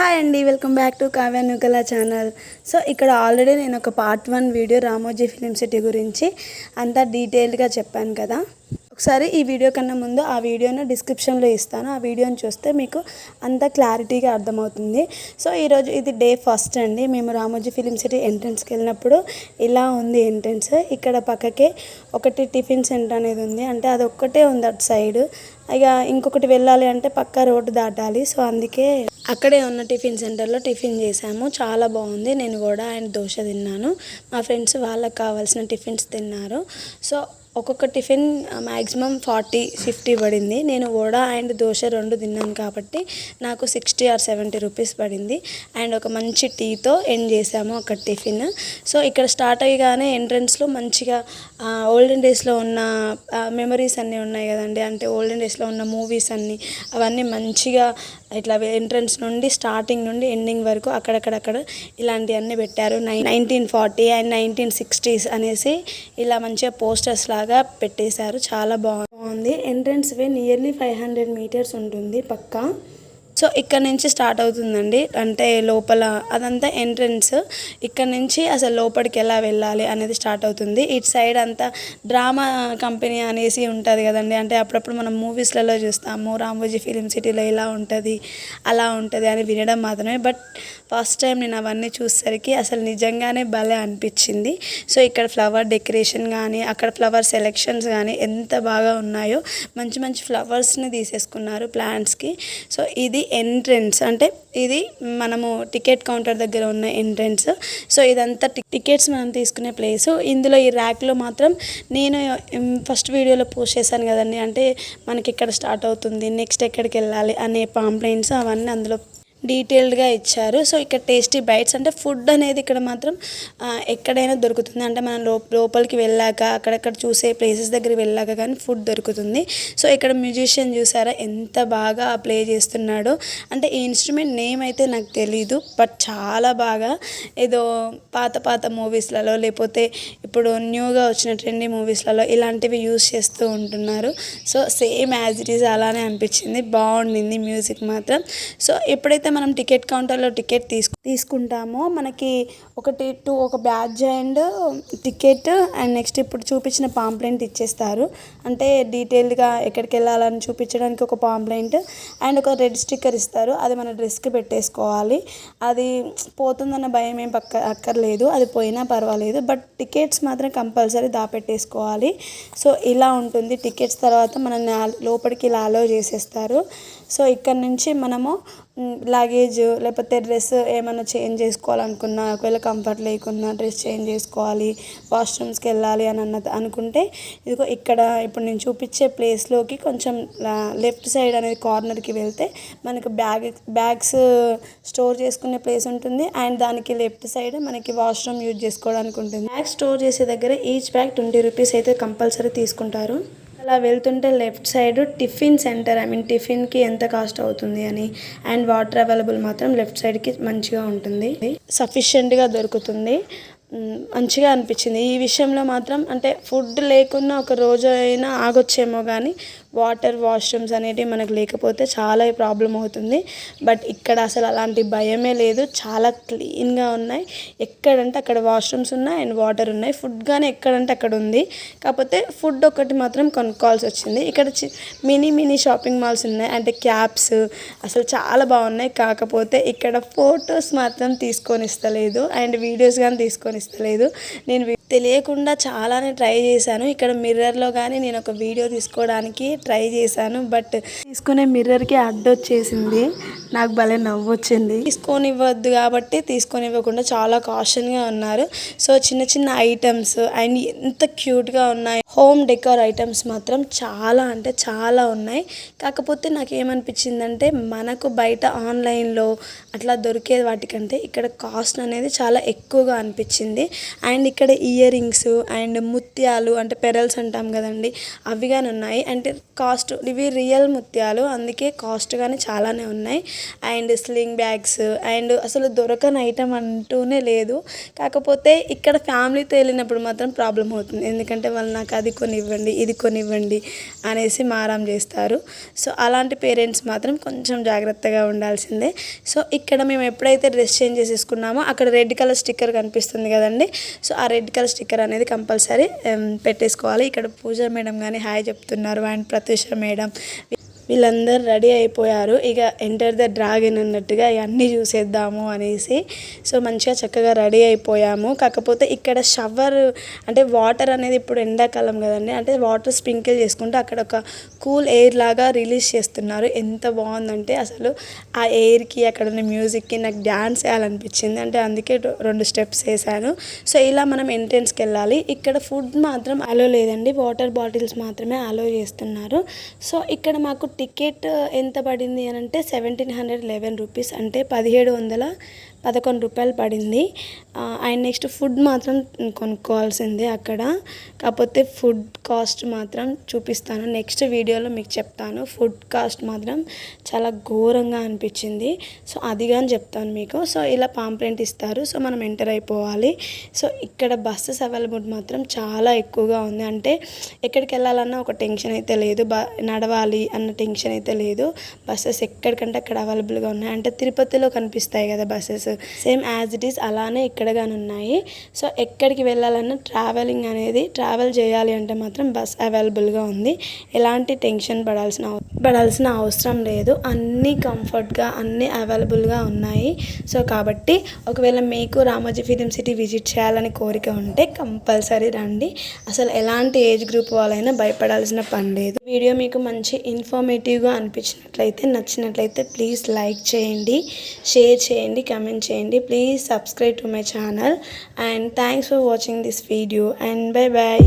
Hi అండి welcome back to Kavya Nukala channel. So ఇక్కడ already నేను ఒక part one video Ramoji Film City గురించి అంతా డీటెయిల్డ్గా చెప్పాను కదా. ఒకసారి ఈ వీడియో కన్నా ముందు ఆ వీడియోను డిస్క్రిప్షన్లో ఇస్తాను. ఆ వీడియోని చూస్తే మీకు అంత క్లారిటీగా అర్థమవుతుంది. సో ఈరోజు ఇది డే ఫస్ట్ అండి. మేము రామోజీ ఫిలిం సిటీ ఎంట్రన్స్కి వెళ్ళినప్పుడు ఇలా ఉంది ఎంట్రన్స్. ఇక్కడ పక్కకే ఒకటి టిఫిన్ సెంటర్ అనేది ఉంది. అంటే అది ఒక్కటే ఉంది అటు సైడ్. ఇక ఇంకొకటి వెళ్ళాలి అంటే పక్క రోడ్డు దాటాలి. సో అందుకే అక్కడే ఉన్న టిఫిన్ సెంటర్లో టిఫిన్ చేసాము చాలా బాగుంది. నేను కూడా ఆయన దోశ తిన్నాను. మా ఫ్రెండ్స్ వాళ్ళకి కావాల్సిన టిఫిన్స్ తిన్నారు. సో ఒక్కొక్క టిఫిన్ మ్యాక్సిమం ఫార్టీ ఫిఫ్టీ పడింది. నేను వడ అండ్ దోశ రెండు తిన్నాను కాబట్టి నాకు సిక్స్టీ ఆర్ సెవెంటీ రూపీస్ పడింది. అండ్ ఒక మంచి టీతో ఎండ్ చేసాము ఒక టిఫిన్. సో ఇక్కడ స్టార్ట్ అయ్యగానే ఎంట్రన్స్లో మంచిగా ఓల్డెన్ డేస్లో ఉన్న మెమరీస్ అన్నీ ఉన్నాయి కదండి. అంటే ఓల్డెన్ డేస్లో ఉన్న మూవీస్ అన్నీ అవన్నీ మంచిగా ఇట్లా ఎంట్రన్స్ నుండి స్టార్టింగ్ నుండి ఎండింగ్ వరకు అక్కడక్కడక్కడ ఇలాంటివన్నీ పెట్టారు. Nine nineteen forty and nineteen sixties అనేసి ఇలా మంచిగా పోస్టర్స్ లాగా పెట్టేశారు. చాలా బాగుంది. Entrance way nearly five hundred metres ఉంటుంది పక్కా. సో ఇక్కడ నుంచి స్టార్ట్ అవుతుందండి. అంటే లోపల అదంతా ఎంట్రన్స్. ఇక్కడ నుంచి అసలు లోపలికి ఎలా వెళ్ళాలి అనేది స్టార్ట్ అవుతుంది. ఇటు సైడ్ అంతా డ్రామా కంపెనీ అనేసి ఉంటుంది కదండి. అంటే అప్పుడప్పుడు మనం మూవీస్లలో చూస్తాము. రామోజీ ఫిలిం సిటీలో ఇలా ఉంటుంది అలా ఉంటుంది అని వినడం మాత్రమే. బట్ ఫస్ట్ టైం నేను అవన్నీ చూసేసరికి అసలు నిజంగానే భలే అనిపించింది. సో ఇక్కడ ఫ్లవర్ డెకరేషన్ కానీ అక్కడ ఫ్లవర్ సెలెక్షన్స్ కానీ ఎంత బాగా ఉన్నాయో. మంచి మంచి ఫ్లవర్స్ని తీసేసుకున్నారు ప్లాంట్స్కి. సో ఇది ఎంట్రన్స్ అంటే ఇది మనము టికెట్ కౌంటర్ దగ్గర ఉన్న ఎంట్రన్స్ సో ఇదంతా టికెట్స్ మనం తీసుకునే ప్లేస్ ఇందులో ఈ ర్యాక్లో మాత్రం నేను ఫస్ట్ వీడియోలో పోస్ట్ చేశాను కదండి. అంటే మనకి ఇక్కడ స్టార్ట్ అవుతుంది నెక్స్ట్ ఎక్కడికి వెళ్ళాలి అనే పాంప్లైంట్స్ అవన్నీ అందులో డీటెయిల్డ్గా ఇచ్చారు. సో ఇక్కడ టేస్టీ బైట్స్ అంటే ఫుడ్ అనేది ఇక్కడ మాత్రం ఎక్కడైనా దొరుకుతుంది. అంటే మనం లో లోపలికి వెళ్ళాక అక్కడక్కడ చూసే ప్లేసెస్ దగ్గర వెళ్ళాక కానీ ఫుడ్ దొరుకుతుంది. సో ఇక్కడ మ్యూజిషియన్ చూసారా? ఎంత బాగా ప్లే చేస్తున్నాడో. అంటే ఈ ఇన్స్ట్రుమెంట్ నేమ్ అయితే నాకు తెలీదు బట్ చాలా బాగా ఏదో పాత పాత మూవీస్లలో లేకపోతే ఇప్పుడు న్యూగా వచ్చిన ట్రెండీ మూవీస్లలో ఇలాంటివి యూస్ చేస్తూ ఉంటున్నారు. So same as it is అలానే అనిపించింది. బాగుండింది మ్యూజిక్ మాత్రం. సో ఎప్పుడైతే మనం టికెట్ కౌంటర్లో టికెట్ తీసుకు తీసుకుంటామో మనకి ఒకటి టూ ఒక badge and ticket and next ఇప్పుడు చూపించిన పాంప్లెంట్ ఇచ్చేస్తారు. అంటే డీటెయిల్డ్గా ఎక్కడికి వెళ్ళాలని చూపించడానికి ఒక పాంప్లెంట్ అండ్ ఒక రెడ్ స్టిక్కర్ ఇస్తారు. అది మన డ్రెస్కి పెట్టేసుకోవాలి. అది పోతుందన్న భయం ఏం పక్క అక్కర్లేదు. అది పోయినా పర్వాలేదు. బట్ టికెట్స్ మాత్రం కంపల్సరీ దాపెట్టేసుకోవాలి. సో ఇలా ఉంటుంది. టికెట్స్ తర్వాత మనల్ని లోపలికి ఇలా అలో చేసేస్తారు. సో ఇక్కడ నుంచి మనము లగేజ్ లేకపోతే డ్రెస్ ఏమైనా చేంజ్ చేసుకోవాలనుకున్నా ఒకవేళ కంఫర్ట్ లేకున్నా డ్రెస్ చేంజ్ చేసుకోవాలి వాష్రూమ్స్కి వెళ్ళాలి అని అన్న అనుకుంటే ఇదిగో ఇక్కడ ఇప్పుడు నేను చూపించే ప్లేస్లోకి కొంచెం లెఫ్ట్ సైడ్ అనేది కార్నర్కి వెళ్తే మనకు బ్యాగ్ బ్యాగ్స్ స్టోర్ చేసుకునే ప్లేస్ ఉంటుంది. అండ్ దానికి లెఫ్ట్ సైడ్ మనకి వాష్రూమ్ యూజ్ చేసుకోవడానికి ఉంటుంది. బ్యాగ్ స్టోర్ చేసే దగ్గర ఈచ్ బ్యాగ్ ట్వంటీ రూపీస్ అయితే కంపల్సరీ తీసుకుంటారు. అలా వెళ్తుంటే left side tiffin centre I mean టిఫిన్కి ఎంత కాస్ట్ అవుతుంది అని అండ్ వాటర్ అవైలబుల్ మాత్రం లెఫ్ట్ సైడ్కి మంచిగా ఉంటుంది. సఫిషియెంట్గా దొరుకుతుంది. మంచిగా అనిపించింది. ఈ విషయంలో మాత్రం అంటే ఫుడ్ లేకున్నా ఒక రోజు అయినా ఆగొచ్చేమో కానీ వాటర్ వాష్రూమ్స్ అనేవి మనకు లేకపోతే చాలా ప్రాబ్లం అవుతుంది. బట్ ఇక్కడ అసలు అలాంటి భయమే లేదు. చాలా క్లీన్గా ఉన్నాయి. ఎక్కడంటే అక్కడ వాష్రూమ్స్ ఉన్నాయి అండ్ వాటర్ ఉన్నాయి. ఫుడ్ కానీ ఎక్కడంటే అక్కడ ఉంది. కాకపోతే ఫుడ్ ఒకటి మాత్రం కొనుక్కోవాల్సి వచ్చింది. ఇక్కడ మినీ మినీ షాపింగ్ మాల్స్ ఉన్నాయి. అంటే క్యాప్స్ అసలు చాలా బాగున్నాయి. కాకపోతే ఇక్కడ ఫొటోస్ మాత్రం తీసుకొని ఇస్తలేదు. అండ్ వీడియోస్ కానీ తీసుకొని ఇస్తలేదు. నేను తెలియకుండా చాలానే ట్రై చేశాను. ఇక్కడ మిర్రర్లో కానీ నేను ఒక వీడియో తీసుకోవడానికి ట్రై చేశాను. బట్ తీసుకునే మిర్రర్కి అడ్డొచ్చేసింది నాకు భలే నవ్వు వచ్చింది తీసుకొనివ్వద్దు కాబట్టి తీసుకొని ఇవ్వకుండా చాలా కాషన్గా ఉన్నారు. సో చిన్న చిన్న ఐటమ్స్ అండ్ ఎంత క్యూట్గా ఉన్నాయి. హోమ్ డెకోర్ ఐటమ్స్ మాత్రం చాలా అంటే చాలా ఉన్నాయి. కాకపోతే నాకు ఏమనిపించిందంటే మనకు బయట ఆన్లైన్లో అట్లా దొరికే వాటికంటే ఇక్కడ కాస్ట్ అనేది చాలా ఎక్కువగా అనిపించింది. అండ్ ఇక్కడ ఈ ఇయర్ రింగ్స్ అండ్ ముత్యాలు అంటే పెరల్స్ అంటాం కదండి అవి కానీ ఉన్నాయి. అంటే కాస్ట్ ఇవి రియల్ ముత్యాలు అందుకే కాస్ట్ కానీ చాలానే ఉన్నాయి. అండ్ స్లింగ్ బ్యాగ్స్ అండ్ అసలు దొరకని ఐటమ్ అంటూనే లేదు. కాకపోతే ఇక్కడ ఫ్యామిలీతో వెళ్ళినప్పుడు మాత్రం ప్రాబ్లం అవుతుంది. ఎందుకంటే వాళ్ళు నాకు అది కొనివ్వండి ఇది కొనివ్వండి అనేసి మారం చేస్తారు. సో అలాంటి పేరెంట్స్ మాత్రం కొంచెం జాగ్రత్తగా ఉండాల్సిందే. సో ఇక్కడ మేము ఎప్పుడైతే డ్రెస్ చేంజ్ చేసేసుకున్నామో అక్కడ రెడ్ కలర్ స్టిక్కర్ కనిపిస్తుంది కదండి. సో ఆ రెడ్ కలర్ స్టిక్కర్ అనేది కంపల్సరీ పెట్టేసుకోవాలి. ఇక్కడ పూజ మేడం కానీ హాయ్ చెప్తున్నారు అండ్ ప్రత్యూష మేడం. వీళ్ళందరూ రెడీ అయిపోయారు. ఇక ఎంటర్ ద డ్రాగన్ అన్నట్టుగా ఇవన్నీ చూసేద్దాము అనేసి. సో మంచిగా చక్కగా రెడీ అయిపోయాము. కాకపోతే ఇక్కడ షవర్ అంటే వాటర్ అనేది ఇప్పుడు ఎండాకాలం కదండి. అంటే వాటర్ స్ప్రింకిల్ చేసుకుంటూ అక్కడ ఒక కూల్ ఎయిర్ లాగా రిలీజ్ చేస్తున్నారు. ఎంత బాగుందంటే అసలు ఆ ఎయిర్కి అక్కడ ఉన్న మ్యూజిక్కి నాకు డ్యాన్స్ వేయాలనిపించింది అంటే అందుకే రెండు స్టెప్స్ వేసాను సో ఇలా మనం ఎంట్రెన్స్కి వెళ్ళాలి. ఇక్కడ ఫుడ్ మాత్రం అలో లేదండి. వాటర్ బాటిల్స్ మాత్రమే అలో చేస్తున్నారు. సో ఇక్కడ మాకు టికెట్ ఎంత పడింది అని అంటే సెవెంటీన్ హండ్రెడ్ లెవెన్ రూపీస్ అంటే పదిహేడు వందల పదకొండు రూపాయలు పడింది. అండ్ నెక్స్ట్ ఫుడ్ మాత్రం కొనుక్కోవాల్సిందే అక్కడ. కాకపోతే ఫుడ్ కాస్ట్ మాత్రం చూపిస్తాను. నెక్స్ట్ వీడియోలో మీకు చెప్తాను. ఫుడ్ కాస్ట్ మాత్రం చాలా ఘోరంగా అనిపించింది. సో అది కానీ చెప్తాను మీకు. సో ఇలా పాంప్లెంట్ ఇస్తారు. సో మనం ఎంటర్ అయిపోవాలి. సో ఇక్కడ బస్సెస్ అవైలబుల్ మాత్రం చాలా ఎక్కువగా ఉంది. అంటే ఎక్కడికి వెళ్ళాలన్నా ఒక టెన్షన్ అయితే లేదు. బ నడవాలి అన్న టెన్షన్ అయితే లేదు. బస్సెస్ ఎక్కడికంటే అక్కడ అవైలబుల్గా ఉన్నాయి. అంటే తిరుపతిలో కనిపిస్తాయి కదా buses. Same as it is అలానే ఇక్కడ కానీ ఉన్నాయి. సో ఎక్కడికి వెళ్ళాలన్నా ట్రావెలింగ్ అనేది ట్రావెల్ చేయాలి అంటే మాత్రం బస్ అవైలబుల్గా ఉంది. ఎలాంటి టెన్షన్ పడాల్సిన పడాల్సిన అవసరం లేదు. అన్నీ కంఫర్ట్గా అన్నీ అవైలబుల్గా ఉన్నాయి. సో కాబట్టి ఒకవేళ మీకు రామోజీ ఫిలిం సిటీ విజిట్ చేయాలని కోరిక ఉంటే కంపల్సరీ రండి. అసలు ఎలాంటి ఏజ్ గ్రూప్ వాళ్ళైనా భయపడాల్సిన పని లేదు. వీడియో మీకు మంచి ఇన్ఫర్మేటివ్గా అనిపించినట్లయితే నచ్చినట్లయితే ప్లీజ్ లైక్ చేయండి షేర్ చేయండి కమెంట్ కమెంట్ చేయండి. Please subscribe to my channel and thanks for watching this video and bye bye